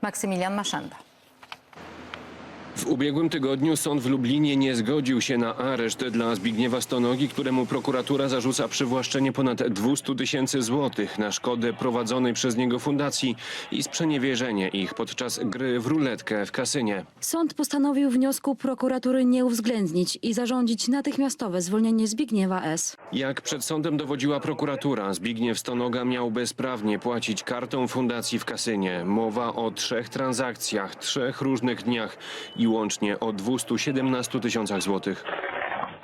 Maksymilian Maszenda. W ubiegłym tygodniu sąd w Lublinie nie zgodził się na areszt dla Zbigniewa Stonogi, któremu prokuratura zarzuca przywłaszczenie ponad 200 tysięcy złotych na szkodę prowadzonej przez niego fundacji i sprzeniewierzenie ich podczas gry w ruletkę w kasynie. Sąd postanowił wniosku prokuratury nie uwzględnić i zarządzić natychmiastowe zwolnienie Zbigniewa S. Jak przed sądem dowodziła prokuratura, Zbigniew Stonoga miał bezprawnie płacić kartą fundacji w kasynie. Mowa o trzech transakcjach, trzech różnych dniach i łącznie o 217 tysiącach złotych.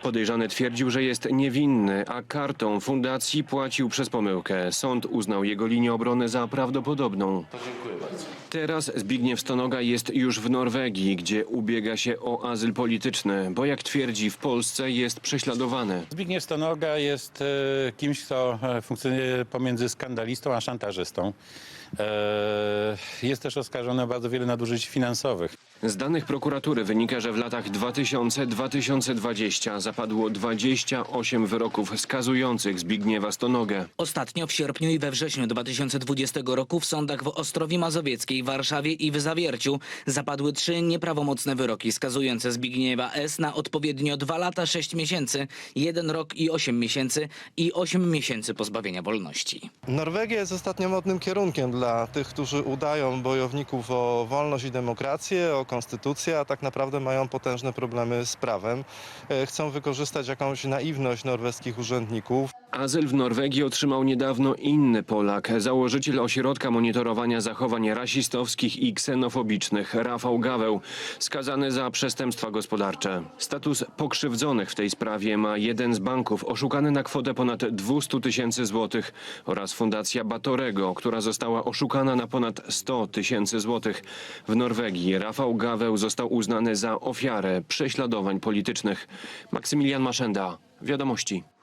Podejrzany twierdził, że jest niewinny, a kartą fundacji płacił przez pomyłkę. Sąd uznał jego linię obrony za prawdopodobną. Teraz Zbigniew Stonoga jest już w Norwegii, gdzie ubiega się o azyl polityczny, bo jak twierdzi w Polsce jest prześladowany. Zbigniew Stonoga jest e, kimś, kto e, funkcjonuje pomiędzy skandalistą a szantażystą. E, Jest też oskarżony o bardzo wiele nadużyć finansowych. Z danych prokuratury wynika, że w latach 2000-2020 zapadło 28 wyroków skazujących Zbigniewa Stonogę. Ostatnio w sierpniu i we wrześniu 2020 roku w sądach w Ostrowi Mazowieckiej, Warszawie i w Zawierciu zapadły trzy nieprawomocne wyroki skazujące Zbigniewa S. na odpowiednio 2 lata 6 miesięcy, 1 rok i 8 miesięcy i 8 miesięcy pozbawienia wolności. Norwegia jest ostatnio modnym kierunkiem dla tych, którzy udają bojowników o wolność i demokrację, o konstytucję, a tak naprawdę mają potężne problemy z prawem. E, Chcą wykorzystać jakąś naiwność norweskich urzędników. Azyl w Norwegii otrzymał niedawno inny Polak, założyciel ośrodka monitorowania zachowań rasistowskich i ksenofobicznych, Rafał Gaweł, skazany za przestępstwa gospodarcze. Status pokrzywdzonych w tej sprawie ma jeden z banków oszukany na kwotę ponad 200 tysięcy złotych oraz Fundacja Batorego, która została oszukana na ponad 100 tysięcy złotych. W Norwegii Rafał Gaweł został uznany za ofiarę prześladowań politycznych. Maksymilian Maszenda, Wiadomości.